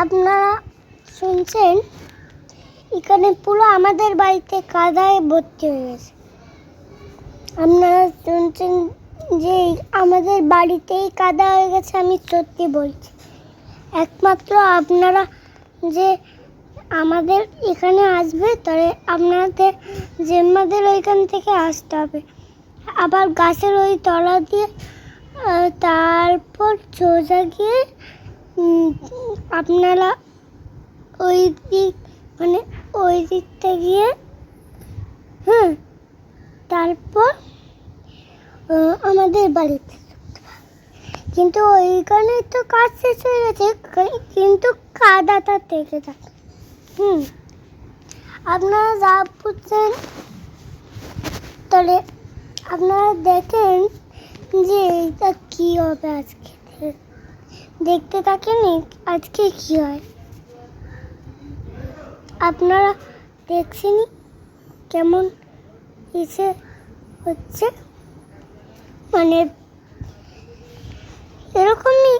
আপনারা শুনছেন? এখানে পুরো আমাদের বাড়িতে কাদায় ভর্তি হয়ে গেছে। আপনারা শুনছেন যে আমাদের বাড়িতেই কাদা হয়ে গেছে, আমি সত্যি বলছি। একমাত্র আপনারা যে আমাদের এখানে আসবে, তাহলে আপনাদের জেম্মাদের ওইখান থেকে আসতে হবে। আবার গাছের ওই তলা দিয়ে তারপর সোজা গিয়ে আপনারা ওই দিক মানে ওই দিকটা গিয়ে হ্যাঁ তারপর আমাদের বাড়িতে কিন্তু ওইখানে তো কাজ শেষ হয়ে গেছে কিন্তু কাদাটা থেকে থাকে হুম। আপনারা যা বুঝছেন তাহলে আপনারা দেখেন যে এইটা কী হবে আজকে। দেখতে থাকেন? আজকে কী হয়? আপনারা দেখছেনই কেমন ইসে হচ্ছে? মানে এরকমই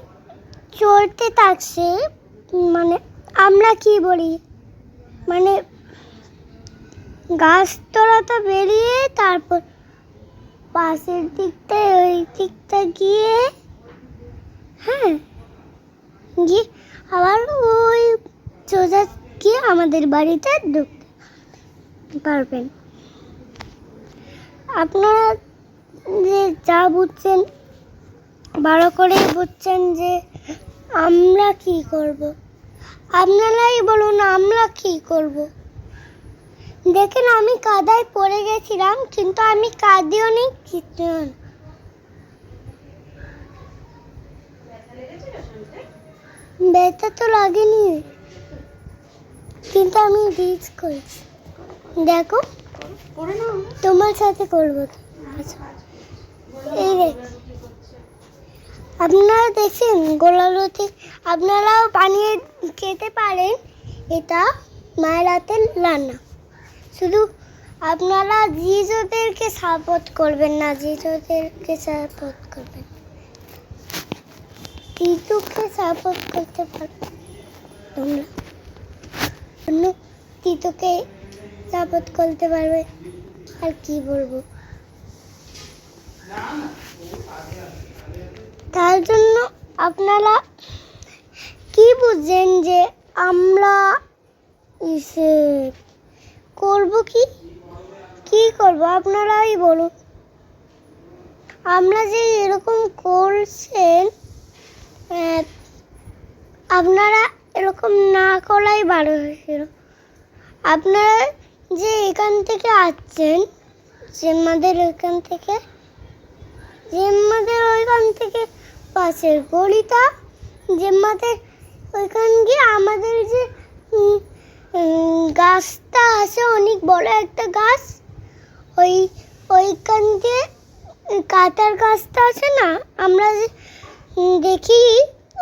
চলতে থাকছে মানে আমরা কি বলি? মানে গাছ তোলা তো বেরিয়ে তারপর পাশের দিকটায় ওই দিকটা গিয়ে হ্যাঁ? গিয়ে আবার ওই সোজা গিয়ে আমাদের বাড়িতে ঢুকতে পারবেন। আপনারা যে যা বুঝছেন, ভালো করে বুঝছেন যে আমরা কি করব। আপনারাই বলুন আমরা কি করব। দেখেন আমি কাদায় পড়ে গেছিলাম, কিন্তু আমি কাঁদিও নি। কিছু ব্যথা তো লাগেনি। কিন্তু আমি রিচ করেছি। দেখো, তোমার সাথে করব। আচ্ছা। এই দেখ আপনারা দেখছেন গোলালতি আপনারাও বানিয়ে খেতে পারেন। এটা মায়ের হাতের রান্না। শুধু আপনারা জিজোদেরকে সাপোর্ট করবেন না, জিজোদেরকে সাপোর্ট করবেন। তিতুকে সাপোর্ট করতে পারবে তোমরা অন্য তিতুকে সাপোর্ট করতে পারবে। আর কি বলব? তার জন্য আপনারা কি বুঝছেন যে আমরা ইসে করব কি? কি করব? আপনারাই বলুন। আমরা যে এরকম করছেন আপনারা এরকম না করাই ভালো হয়েছিল। আপনারা যে এখান থেকে আসছেন, জেম্মাদের ওইখান থেকে, জেম্মাদের ওইখান থেকে পাশের গলিটা জেম্মাদের ওইখান গিয়ে আমাদের যে গাছটা আছে, অনেক বড় একটা গাছ, ওই, ওইখান দিয়ে কাটার গাছটা আছে না, আমরা যে দেখি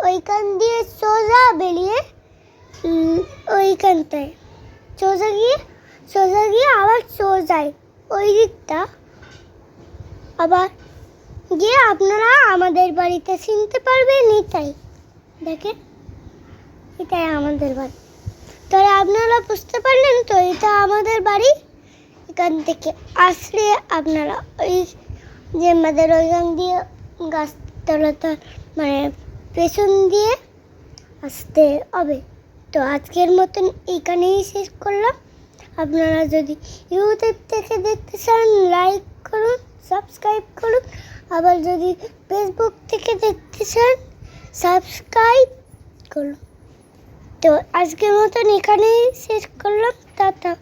ওইখান দিয়ে সোজা বেরিয়ে ওইখানটায় সোজা গিয়ে সোজা গিয়ে আবার সোজায় ওই দিকটা। আবার গিয়ে আপনারা আমাদের বাড়িতে চিনতে পারবেন, এটাই। দেখেন, এটাই আমাদের বাড়ি। তাহলে আপনারা বুঝতে পারলেন তো, এটা আমাদের বাড়ি? এখান থেকে আসলে আপনারা ওই যে আমাদের ওইখান দিয়ে গাছতলাটা মানে পেছন দিয়ে আসতে হবে। তো আজকের মতন এখানেই শেষ করলাম। আপনারা যদি ইউটিউব থেকে দেখতে চান, লাইক করুন, সাবস্ক্রাইব করুন। আবার যদি ফেসবুক থেকে দেখতে চান, সাবস্ক্রাইব করুন। তো আজকের মতন এখানেই শেষ করলাম। টাটা।